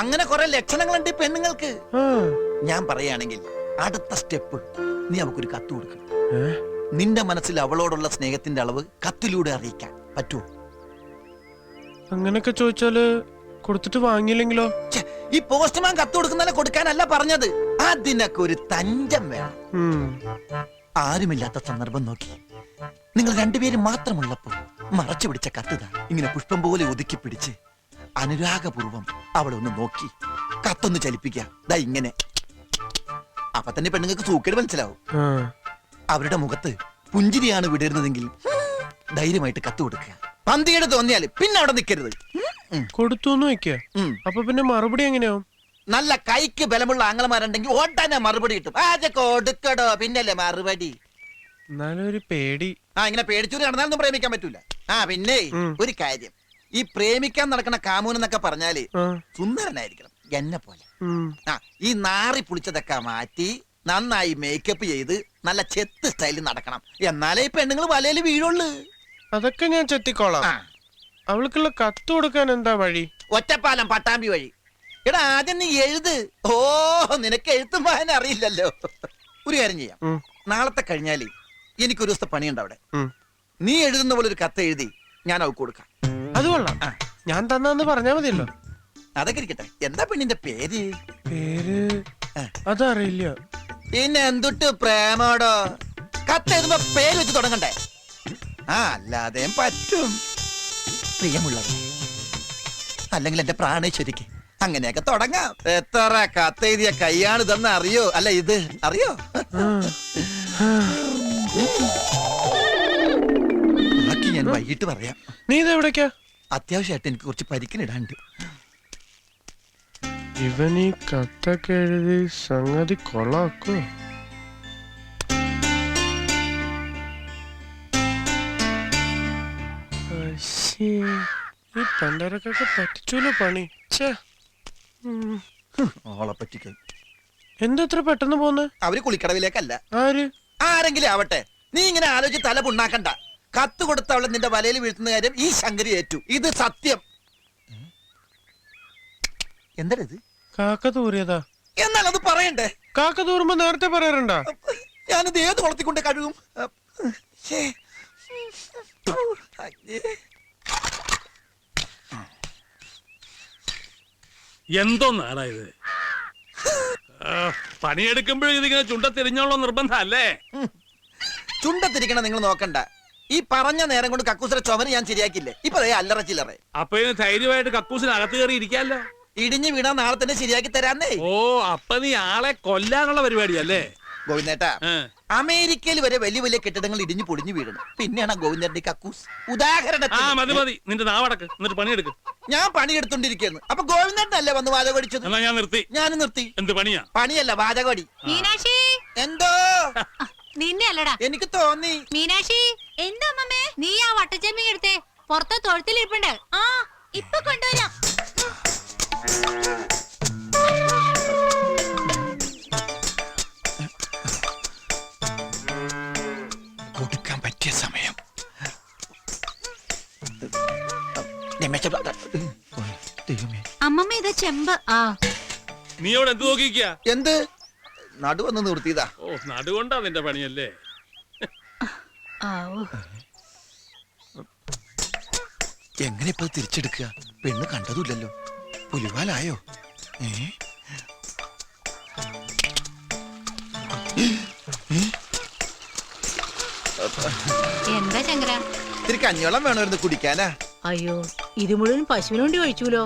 അങ്ങനെ കുറെ ലക്ഷണങ്ങളുണ്ട് ഈ പെണ്ണുങ്ങൾക്ക്. ഞാൻ പറയുകയാണെങ്കിൽ അടുത്ത സ്റ്റെപ്പ് നീ അവക്കൊരു കത്ത് കൊടുക്കണം. നിന്റെ മനസ്സിൽ അവളോടുള്ള സ്നേഹത്തിന്റെ അളവ് കത്തിലൂടെ അറിയിക്കാൻ പറ്റുമോ? അങ്ങനൊക്കെ ചോദിച്ചാൽ കൊടുത്തിട്ട് വാങ്ങിയില്ലെങ്കിലോ? ഈ പോസ്റ്റ്മാൻ കത്ത് കൊടുക്കുന്നതിനെ കൊടുക്കാനല്ല പറഞ്ഞത്? അതിനൊക്കെ ഒരു തഞ്ചം വേണം. ആരുമില്ലാത്ത സന്ദർഭം നോക്കി. നിങ്ങൾ രണ്ടുപേരും മാത്രമുള്ളപ്പോൾ മറച്ചു പിടിച്ച കത്തുത ഇങ്ങനെ പുഷ്പം പോലെ ഒതുക്കി പിടിച്ച് അനുരാഗപൂർവം അവളെ ഒന്ന് നോക്കി. കത്തൊന്ന് ചലിപ്പിക്കുക ദാ ഇങ്ങനെ. അപ്പൊ തന്നെ പെണ്ണുങ്ങൾക്ക് സൂക്കേട് മനസ്സിലാവും. അവരുടെ മുഖത്ത് പുഞ്ചിരിയാണ് വിടരുന്നതെങ്കിൽ ധൈര്യമായിട്ട് കത്ത് കൊടുക്കുക. പന്തിയുടെ തോന്നിയാൽ പിന്നെ അവിടെ നിൽക്കരുത് കൊടുത്തു. അപ്പൊ പിന്നെ മറുപടി എങ്ങനെയാവും? നല്ല കൈക്ക് ബലമുള്ള ആങ്ങളമാരുണ്ടെങ്കിൽ ഓട്ടാനെ മറുപടി കിട്ടും. അത് കൊടുക്കടോ പിന്നല്ലേ മറുപടി. എന്നാലും ഒരു പേടി. ആ ഇങ്ങനെ പേടിച്ചൂരി നടന്നാലൊന്നും പ്രേമിക്കാൻ പറ്റൂല. ആ പിന്നെ ഒരു കാര്യം. ഈ പ്രേമിക്കാൻ നടക്കുന്ന കാമൂൻ എന്നൊക്കെ പറഞ്ഞാൽ. സുന്ദരനായിരിക്കണം. എന്നെ പോലെ. ആ ഈ നാറി പുളിച്ചതൊക്കെ മാറ്റി നന്നായി മേക്കപ്പ് ചെയ്ത് നല്ല ചെത്ത് സ്റ്റൈലിൽ നടക്കണം. എന്നാലേ ഈ പെണ്ണുങ്ങൾ വലയിൽ വീഴുള്ളൂ. അതൊക്കെ ഞാൻ ചെത്തിക്കോളാം. അവൾക്കുള്ള കത്ത് കൊടുക്കാൻ എന്താ വഴി? ഒറ്റപ്പാലം പട്ടാമ്പി വഴി. എടാ ആദ്യം നീ എഴുത്. ഓ നിനക്ക് എഴുത്തും വായന അറിയില്ലല്ലോ. ഒരു കാര്യം ചെയ്യാം. നാളത്തെ കഴിഞ്ഞാൽ എനിക്കൊരു ദിവസത്തെ പണിയുണ്ട് അവിടെ. നീ എഴുതുന്ന പോലെ ഒരു കത്ത് എഴുതി ഞാൻ അവൾക്ക് കൊടുക്കാം. അത് കൊള്ളാം. ഞാൻ തന്നാന്ന് പറഞ്ഞാ മതിയല്ലോ. അതൊക്കെ ഇരിക്കട്ടെ. എന്താ പെണ്ണിന്റെ പേര്? പേര് അതറിയില്ല. പിന്നെ എന്തുട്ട് പ്രേമോടോ? കത്തെഴുതുമ്പോ പേര് വെച്ച് തുടങ്ങണ്ടേ? ആ അല്ലാതെ പറ്റും. പ്രിയമുള്ളത് അല്ലെങ്കിൽ എന്റെ പ്രാണേശ്വരിക്ക് അങ്ങനെയൊക്കെ തുടങ്ങാം. എത്ര കത്തെഴുതിയ കൈയാണ് ഇതെന്ന് അറിയോ? അല്ല ഇത് അറിയോ. ബാക്കി ഞാൻ വൈകിട്ട് പറയാം. നീ ഇത് എവിടേക്കാ അത്യാവശ്യമായിട്ട് എനിക്ക് കുറച്ച് പരിക്കിനിടാണ്ട് ഇവൻ ഈ കത്തൊക്കെ എഴുതി സംഗതി കൊള്ളാക്കോ. ഈ പണ്ടരക്കൊക്കെ പറ്റിച്ചൂലോ പണി. ഓളെ പറ്റിക്കും. എന്താ ഇത്ര പെട്ടെന്ന് പോന്നെ? അവർ കുളിക്കടവിലേക്കല്ല. ആര്? ആരെങ്കിലും ആവട്ടെ. നീ ഇങ്ങനെ ആലോചിച്ച് തല പുണ്ണാക്കണ്ട. കത്ത് കൊടുത്ത അവളെ നിന്റെ വലയിൽ വീഴ്ത്തുന്ന കാര്യം ഈ ശങ്കരി ഏറ്റു. ഇത് സത്യം. എന്താ ഇത്? കാക്ക തൂറിയതാ. എന്നാൽ അത് പറയണ്ടേ? കാക്ക തൂറുമ്പോ നേരത്തെ പറയാറുണ്ടാ? ഞാനിത് ഏത് കുളത്തിക്കൊണ്ട് കഴുകും? എന്തോ അയ്യേ. എന്തോന്നാടാ ഇത്? ആ, പണിയെടുക്കുമ്പോഴും ഇതിങ്ങനെ ചുണ്ടത്തിരിഞ്ഞോളോ നിർബന്ധം അല്ലേ? ചുണ്ടത്തിരിക്കണം നിങ്ങൾ നോക്കണ്ട. ഈ പറഞ്ഞ നേരം കൊണ്ട് കക്കൂസിന്റെ ചുമര് ഞാൻ ശരിയാക്കില്ലേ ഇപ്പൊ ദേ അല്ലറ ചില്ലറ. അപ്പൊ ഇതിന് ധൈര്യമായിട്ട് കക്കൂസിന് അകത്ത് കയറി ഇരിക്കാല്ലോ. ഇടിഞ്ഞു വീണാ നാളെ തന്നെ ശരിയാക്കി തരാന്നേ. ഓ അപ്പൊ നീ ആളെ കൊല്ലാനുള്ള പരിപാടിയല്ലേ? ഗോവിന്ദേട്ടാ അമേരിക്കയിൽ വരെ വലിയ വലിയ കെട്ടിടങ്ങൾ ഇടിഞ്ഞു പൊടിഞ്ഞു വീഴണം. പിന്നെയാണ് ഗോവിന്ദന്റെ കക്കൂസ്. ആ ഉദാഹരണത്തിന് മതി മതി. നിന്റെ നാവടക്ക്. എന്നിട്ട് പണിയെടുക്ക്. ഞാൻ പണിയെടുത്തോണ്ടിരിക്കുന്നു. അപ്പൊ ഗോവിന്ദനല്ലേ വന്ന് വാചക അടിച്ചത്? എന്നാ ഞാൻ നിർത്തി. ഞാൻ നിർത്തി. എന്ത് പണിയാ? പണിയല്ല വാചകടി മീനാക്ഷി. എന്തോ? നിന്നെ അല്ലടാ എനിക്ക് തോന്നി. മീനാക്ഷി എന്താ അമ്മമ്മേ? നീ ആ വട്ടച്ചെമ്മീൻ എടുത്തേ. പുറത്തെ തൊഴുത്തിലിരിപ്പുണ്ട്. ആ ഇപ്പൊ കൊണ്ടുവരാം. കൊടുക്കാൻ പറ്റിയ സമയം. ദൈവമേ അമ്മമ്മ ഇത് ചെമ്പ്. ആ. നീ അവിടെ എന്ത് നോക്കിക്ക എന്ത്? നടുവന്ന് നിർത്തിയതാ. ഓ നടുകൊണ്ടാ നിന്റെ പണിയല്ലേ? ആവോ. എങ്ങനെ ഇപ്പൊ തിരിച്ചെടുക്കുക? പെണ്ണ് കണ്ടതുമില്ലല്ലോ. പുലിവാലായോ? ഏ? എന്താ ചങ്കര ഇത്തിരി കഞ്ഞോളം വേണമായിരുന്നു കുടിക്കാനാ. അയ്യോ ഇത് മുഴുവൻ പശുവിന് വേണ്ടി ഒഴിച്ചുല്ലോ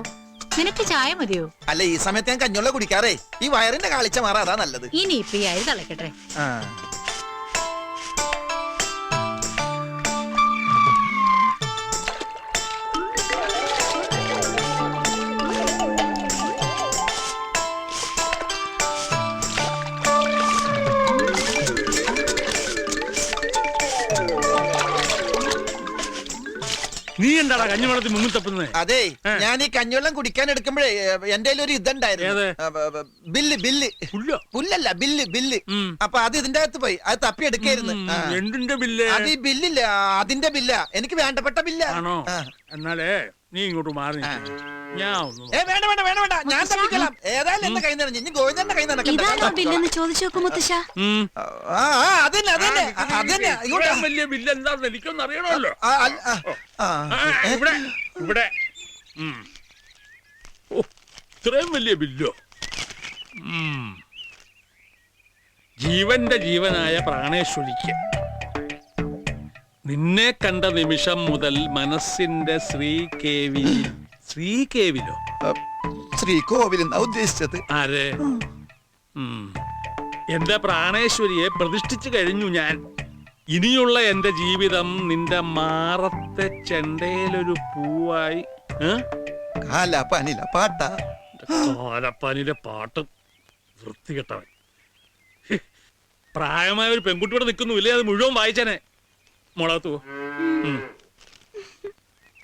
നിനക്ക് ചായ മതിയോ? അല്ല ഈ സമയത്ത് ഞാൻ കഞ്ഞുള്ള കുടിക്കാറേ. ഈ വയറിന്റെ കാളിച്ച മാറാ അതാ നല്ലത്. ഇനി ഇപ്പൊ ഈ അരി തളക്കട്ടെ. ആ. എന്താടാ കഞ്ഞിവെള്ളത്തിൽ മുങ്ങി തപ്പുന്നത്? അതെ ഞാൻ ഈ കഞ്ഞിവെള്ളം കുടിക്കാൻ എടുക്കുമ്പോഴേ എന്റെ ഒരു ഇതുണ്ടായിരുന്നു. Bill bill. പുല്ലോ? പുല്ലല്ല ബില്ല് ബില്ല്. അപ്പൊ അത് ഇതിന്റെ അകത്ത് പോയി. അത് തപ്പി എടുക്കായിരുന്നു. എന്തിന്റെ ബില്ല്? അത് ഈ ബില്ലില്ല അതിന്റെ ബില്ല. എനിക്ക് വേണ്ടപ്പെട്ട ബില്ലാണോ എന്നാലേ നീ ഇങ്ങോട്ട് മാറി ഇത്രയും വലിയ ബില്ലോ. ജീവന്റെ ജീവനായ പ്രാണേശ്വരിക്ക് നിന്നെ കണ്ട നിമിഷം മുതൽ മനസ്സിന്റെ ശ്രീ കെ വി ശ്രീകേവിലോ? ശ്രീകോവിൽ എന്നാ ഉദ്ദേശിച്ചത്. ആരെ? ഉം. എന്റെ പ്രാണേശ്വരിയെ പ്രതിഷ്ഠിച്ചു കഴിഞ്ഞു ഞാൻ. ഇനിയുള്ള എന്റെ ജീവിതം നിന്റെ മാറത്തെ ചെണ്ടയിലൊരു പൂവായി ഏ? കാല പനില പാട്ട കാലപ്പാനിലെ പാട്ട് വൃത്തികെട്ടവൻ. ഹ്. പ്രായമായ ഒരു പെൺകുട്ടിയോട് നിൽക്കുന്നു ഇല്ലേ അത് മുഴുവൻ വായിച്ചനെ. മുളകത്തു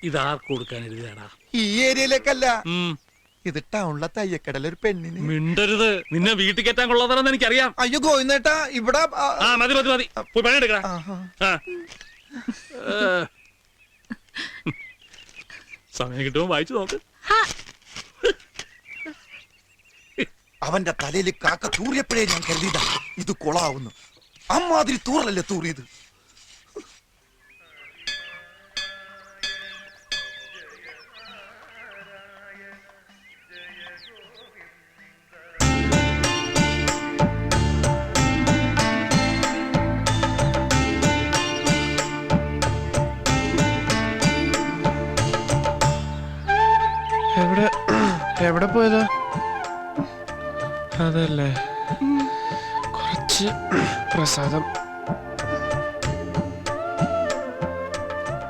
ഇതാർക്ക് കൊടുക്കാൻ എഴുതിയാടാ ഈ ഏരിയയിലേക്കല്ല. ഇത് ടൗണിലെ തയ്യക്കടല ഒരു പെണ്ണിന്. മിണ്ടരുത്. നിന്നെ വീട്ടിൽ കയറ്റാൻ കൊള്ളാതാണെന്ന് എനിക്കറിയാം. അയ്യോ ഗോയിന്നേട്ടാ ഇവിടെ ആ, മതി മതി മതി. പോയി പണിയെടുക്കടാ. ആ. സമയം കിട്ടുമ്പോ വായിച്ചു നോക്ക്. അവന്റെ തലയിൽ കാക്ക തൂറിയപ്പോഴേ ഞാൻ കരുതിയതാ ഇത് കൊളാവുന്നു. അമ്മാതിരി തൂറലല്ലേ തൂറിയത്? എവിടെ പോയത്? അതല്ലേ. കുറച്ച് പ്രസാദം.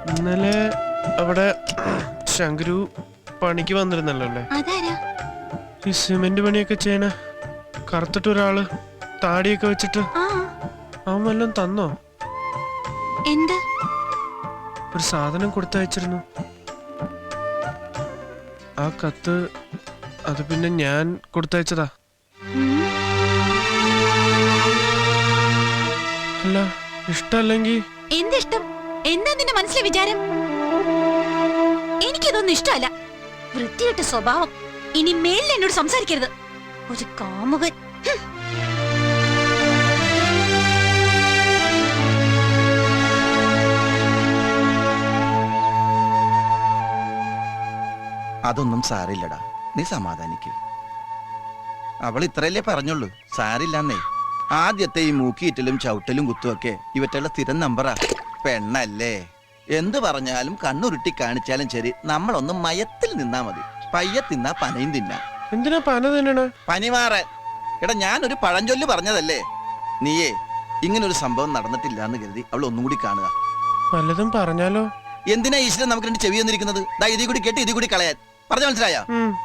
ഇന്നലെ അവിടെ ശങ്കരു പണിക്ക് വന്നിരുന്നല്ലോ അല്ലേ? അതാരാ? ഈ സിമെന്റ് പണിയൊക്കെ ചെയ്യണ കറുത്തിട്ട് ഒരാൾ താടിയൊക്കെ വെച്ചിട്ട് ആ. അവൻ വല്ലതും തന്നോ? എന്ത്? ഒരു സാധനം കൊടുത്തയച്ചിരുന്നു. ആ കത്ത് അത് പിന്നെ ഞാൻ കൊടുത്തയച്ചതാ. അല്ല ഇഷ്ടല്ലെങ്കിൽ എന്തിഷ്ടം? എന്താ നിന്റെ മനസ്സിലെ വിചാരം? എനിക്കിതൊന്നും ഇഷ്ടമല്ല. വൃത്തികെട്ട സ്വഭാവം. ഇനി മേലിൽ എന്നോട് സംസാരിക്കരുത്. ഒരു കാമുകൻ. അതൊന്നും സാരില്ലടാ നീ സമാധാനിക്ക്. അവൾ ഇത്രയല്ലേ പറഞ്ഞുള്ളൂ. സാരില്ലെന്നേ. ആദ്യത്തെ ഈ മൂക്കിയിറ്റലും ചവിട്ടലും കുത്തുമൊക്കെ ഇവറ്റുള്ള സ്ഥിരം നമ്പറാ. പെണ്ണല്ലേ. എന്ത് പറഞ്ഞാലും കണ്ണുരുട്ടി കാണിച്ചാലും ശരി നമ്മളൊന്നും മയത്തിൽ നിന്നാ മതി. പയ്യ തിന്നാ പനയും തിന്നാ. എന്തിനാ പന തിന്നണ? പനിമാറാൻ. എടാ ഞാനൊരു പഴഞ്ചൊല്ല് പറഞ്ഞതല്ലേ? നീയേ ഒരു സംഭവം നടന്നിട്ടില്ല എന്ന് കരുതി അവൾ ഒന്നും കൂടി കാണുക. വല്ലതും പറഞ്ഞാലോ? എന്തിനാ ഈശ്വരൻ നമുക്ക് രണ്ട് ചെവി വന്നിരിക്കുന്നത് ദാ ഇതി കൂടി കേട്ട് ഇതി കൂടി കളയാൻ. പറഞ്ഞു മനസ്സിലായോ?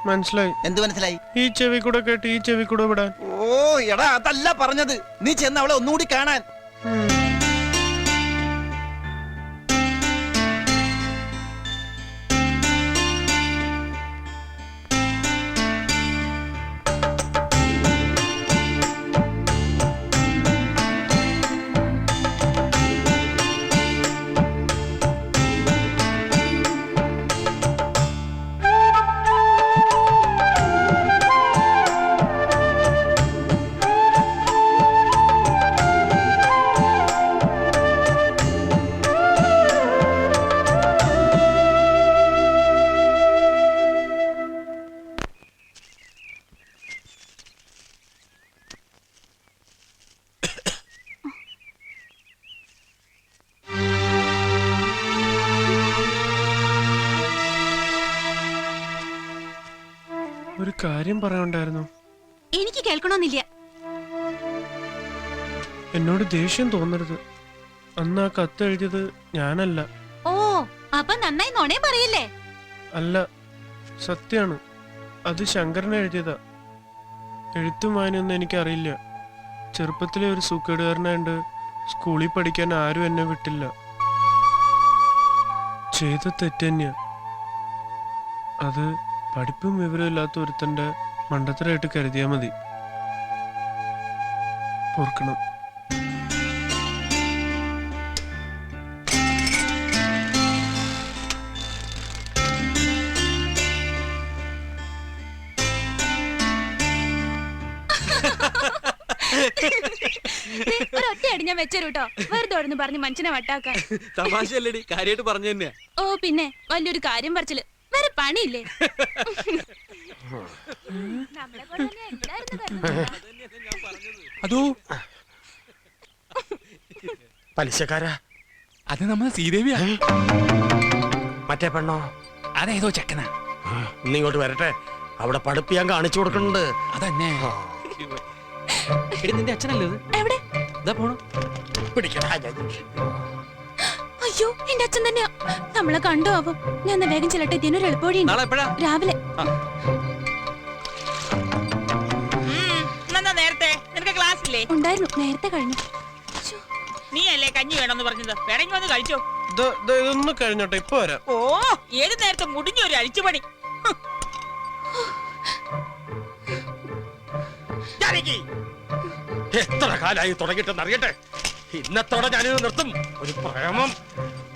മനസ്സിലായി. എന്ത് മനസ്സിലായി? ഈ ചെവി കൂടെ കേട്ട് ഈ ചെവി കൂടെ വിടാൻ. ഓ എടാ അതല്ല പറഞ്ഞത്. നീ ചെന്ന് അവളെ ഒന്നുകൂടി കാണാൻ. കാര്യം പറയണ്ടായിരുന്നു എനിക്ക് കേൾക്കണമെന്നില്ല. എന്നോട് ദേഷ്യം തോന്നരുത്. അന്ന് ആ കത്ത് എഴുതിയത് ഞാനല്ല. ഓ അപ്പൊ നന്നായി നോണേ പറയില്ലേ? അല്ല സത്യാണ്. അത് ശങ്കരൻ എഴുതിയതാ. എഴുത്തും വായനയൊന്നും എനിക്കറിയില്ല. ചെറുപ്പത്തിലെ ഒരു സൂക്കേടുകാരനായോണ്ട് സ്കൂളിൽ പഠിക്കാൻ ആരും എന്നെ വിട്ടില്ല. ചെയ്ത തെറ്റന്യ. അത് പഠിപ്പും വിവരമില്ലാത്ത ഒരുത്തന്റെ മണ്ടത്തരായിട്ട് കരുതിയാ മതി. ഓർക്കണം. ഒരൊറ്റയടി ഞാൻ വെച്ചരൂട്ടോ. വെറുതെ ഓടുന്നു പറഞ്ഞ് മനുഷ്യനെ വട്ടാക്കാൻ. തമാശയല്ലടി കാര്യമായിട്ട് പറഞ്ഞു തന്നെയാ ഓ പിന്നെ വലിയൊരു കാര്യം പറിച്ചിൽ. പണിയില്ലേ. അതോ? പലിശക്കാരാ. അത് നമ്മളെ ശ്രീദേവിയാ. മറ്റേ പെണ്ണോ? അതേതോ ചെക്കനാ. ഇന്ന് ഇങ്ങോട്ട് വരട്ടെ. അവിടെ പഠിപ്പിയാൻ കാണിച്ചു കൊടുക്കുന്നുണ്ട്. അതന്നെ. നിന്റെ അച്ഛനല്ലേ ഇത്? എവിടെ? ഇതാ പോണു. പിടിക്കടാ അയ്യോ എന്റെ അച്ഛൻ തന്നെയാ. നമ്മളെ കണ്ടോ ആവും ഞാൻ വേഗം ചെല്ലട്ടെ? ഇതിനൊരു എളുപ്പവഴിയുണ്ട് നാളെ എപ്പോഴാ? രാവിലെ. നേരത്തെ? നിനക്ക് ക്ലാസ് ഇല്ലേ? ഉണ്ടായിരുന്നു. നേരത്തെ കഴിഞ്ഞു. നീ അല്ലേ കഞ്ഞി വേണമെന്ന് പറഞ്ഞത്? വേണമെങ്കിൽ വന്ന് കഴിച്ചോ? ദാ- ദാ ഇതൊന്ന് കഴിഞ്ഞോട്ടെ ഇപ്പൊ വരാം. ഓ ഏത് നേരത്തെ മുടിഞ്ഞ ഒരു അഴിച്ചുപണി എത്ര കാലായി തുടങ്ങിട്ടെന്ന് അറിയട്ടെ? ഇന്നത്തോടെ ഞാനിത് നിർത്തും. ഒരു പ്രേമം.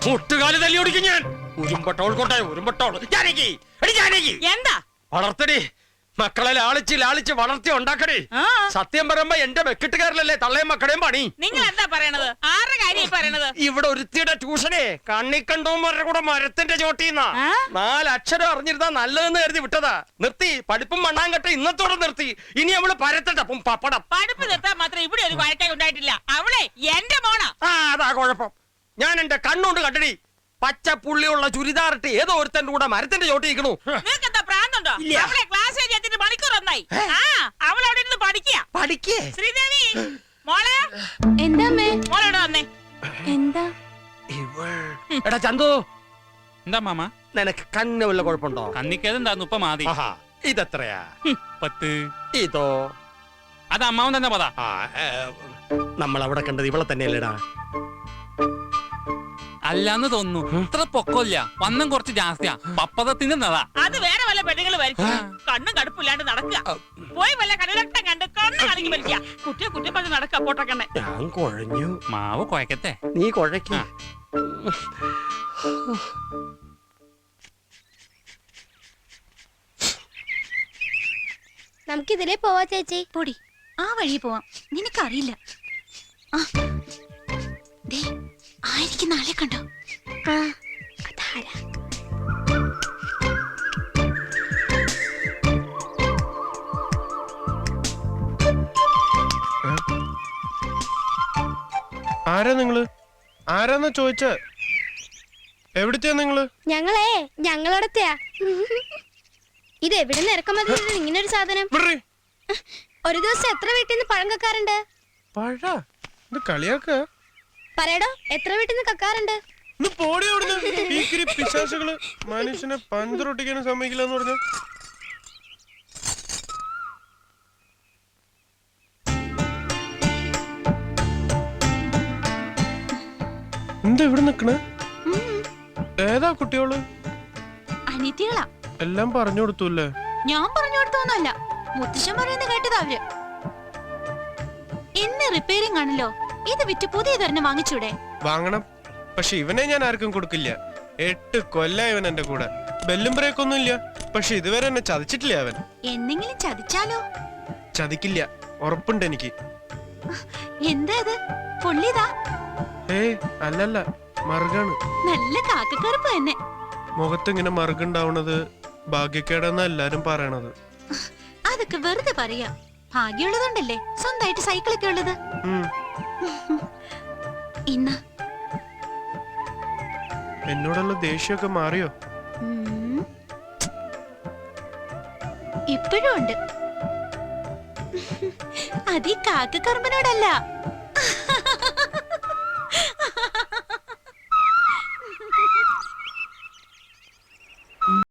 മുട്ടുകാലി തല്ലി ഓടിക്കും ഞാൻ. ഉരുമ്പട്ടോൾ കൊണ്ടേ ഉരുമ്പട്ടോൾ. ജാനകി എടി ജാനകി. എന്താ? വളർത്തടി. മക്കളെ ലാളിച്ച് ലാളിച്ച് വളർത്തി ഉണ്ടാക്കണേ സത്യം പറയുമ്പോ എന്റെ വെക്കിട്ടുകാരിലല്ലേ തള്ളയും മക്കളെയും പണി. നിങ്ങൾ എന്താ പറയണത്? ആരുടെ കാര്യം പറയണത്? ഇവിടെ ഒരുത്തിയുടെ ട്യൂഷനെ കണ്ണിക്കണ്ടോമാരുടെ കൂടെ മരത്തിന്റെ ചോട്ടിന്നാ. നാല് നാലക്ഷരം അറിഞ്ഞിരുന്നാ നല്ലതെന്ന് കരുതി വിട്ടതാ. നിർത്തി പഠിപ്പും മണ്ണാങ്കട്ട ഇന്നത്തോടെ നിർത്തി. ഇനി അവൾ പരത്തട്ട പപ്പടം. പഠിപ്പ് നിർത്താൻ മാത്രം ഇവിടെ ഒരു വഴക്കായി ഉണ്ടായിട്ടില്ല. അവളെ എന്റെ മോണ ആ അതാ കുഴപ്പം. ഞാൻ എന്റെ കണ്ണുകൊണ്ട് കണ്ടടി. പച്ച പുള്ളിയുള്ള ചുരിദാറിട്ട് ഏതോ ഒരുത്തന്റെ കൂടെ മരത്തിന്റെ ചോട്ടി നിൽക്കണു. നിനക്ക് എന്താ പ്രാന്തുണ്ടോ? അവളെ ക്ലാസ് കഴിഞ്ഞ് എത്തിയിട്ട് മണിക്കൂർ ഒന്നായി. ആ അവൾ അവിടെ ഇരുന്ന് പഠിക്കുക പഠിക്കേ. ശ്രീദേവി മോളെ? എന്താ അമ്മേ? മോളോട് വന്നേ? എന്താ? എടാ ചന്തു. എന്താ മാമ? നിനക്ക് കണ്ണ് വല്ല കുഴപ്പമുണ്ടോ? കന്നിക്കേതെന്താ ഉപ്പ മാതി. ആഹാ ഇതെത്രയാ? പത്ത്. ഇതോ? അത് അമ്മാവൻ തന്നെ പതാ. ആ നമ്മൾ അവിടെ കണ്ടത് ഇവളെ തന്നെയല്ലേടാ. അല്ലാന്ന് തോന്നുന്നു. ഇത്ര പൊക്കമില്ല വണ്ണം കുറച്ച് ജാസ്തിയാ. പപ്പതത്തിന്റെ നടാ. അത് വേറെ വല്ല പെണ്ണുങ്ങൾ വരിക. കണ്ണും കടുപ്പില്ലാണ്ട് നടക്കുക. പോയി വല്ല കടലട്ടം കണ്ട് കണ്ണ് കളിക്ക് വലിക്കുക. കുട്ടിയെ കുട്ടി പറഞ്ഞ് നടക്കുക പോട്ടക്കണ്ണെ. ഞാൻ കുഴഞ്ഞു. മാവ് കുഴക്കത്തെ നീ കുഴക്ക. നമുക്കിതിലേ പോവാ ചേച്ചി. പൊടി. ആ വഴി പോവാം. നിനക്കറിയില്ല. ആ. ദേ ആയിരിക്കും നാളെ കണ്ടോ? ആ അതാരാ? ആരാ നിങ്ങൾ? ആരാന്ന് ചോദിച്ച? എവിടത്തെയാ നിങ്ങൾ? ഞങ്ങളെ ഞങ്ങളടത്തെയാ ഇത് എവിടെ നിന്ന് ഇറക്കുമതി ഇങ്ങനെ ഒരു സാധനം ഒരു ദിവസം എത്ര വീട്ടിൽ നിന്ന് പഴം കക്കാറുണ്ട് പഴ? ഇത് കളിയാക്ക? പറയടോ എത്ര വീട്ടിൽ നിന്ന് കക്കാറുണ്ട്? പിശാചുകൾ മനുഷ്യനെ പഞ്ചറൊട്ടിക്കാനും സമ്മതിക്കില്ല എന്ന് പറഞ്ഞു. എന്താ ഇവിടെ നിക്കണേ ഏതാ കുട്ടിയോൾ? അനിയത്തികളാ. എല്ലാം പറഞ്ഞു കൊടുത്തുല്ലേ? ഞാൻ പറഞ്ഞു കൊടുത്തോന്നല്ല മുത്തശ്ശൻ പറയുന്ന കേട്ടതാ അവർ. ഇന്ന് റിപ്പയറിംഗ് ആണല്ലോ? ഇത് വിറ്റ് പുതിയതൊരെണ്ണം വാങ്ങിച്ചൂടെ? വാങ്ങണം. പക്ഷെ ഇവനെ ഞാൻ ആർക്കും കൊടുക്കില്ല. എട്ട് കൊല്ല ഇവൻ എന്റെ കൂടെ. ബെല്ലും ബ്രേക്ക് ഒന്നും ഇല്ല പക്ഷെ ഇതുവരെ എന്നെ ചതിച്ചിട്ടില്ല അവൻ. എന്തെങ്കിലും ചതിച്ചാലോ? ചതിക്കില്ല. ഉറപ്പുണ്ട് എനിക്ക്. എന്താ ഇത്? ഏ ഏയ് അല്ലല്ല. മറുകാണ്. നല്ല കാക്കക്കറുപ്പ് തന്നെ. മുഖത്ത് ഇങ്ങനെ മറുകുണ്ടാവണത്? ഭാഗ്യക്കേടെന്ന എല്ലാരും പറയണത്. അതൊക്കെ വെറുതെ പറയാ. ഭാഗ്യമുള്ളതുണ്ടല്ലേ സ്വന്തമായിട്ട് സൈക്കിളൊക്കെ ഉള്ളത്. ഇന്ന്. എന്നോടുള്ള ദേഷ്യമൊക്കെ മാറിയോ. ഇപ്പോഴും ഉണ്ട്. അത് ഈ കാക്കക്കറുമ്പനോടല്ല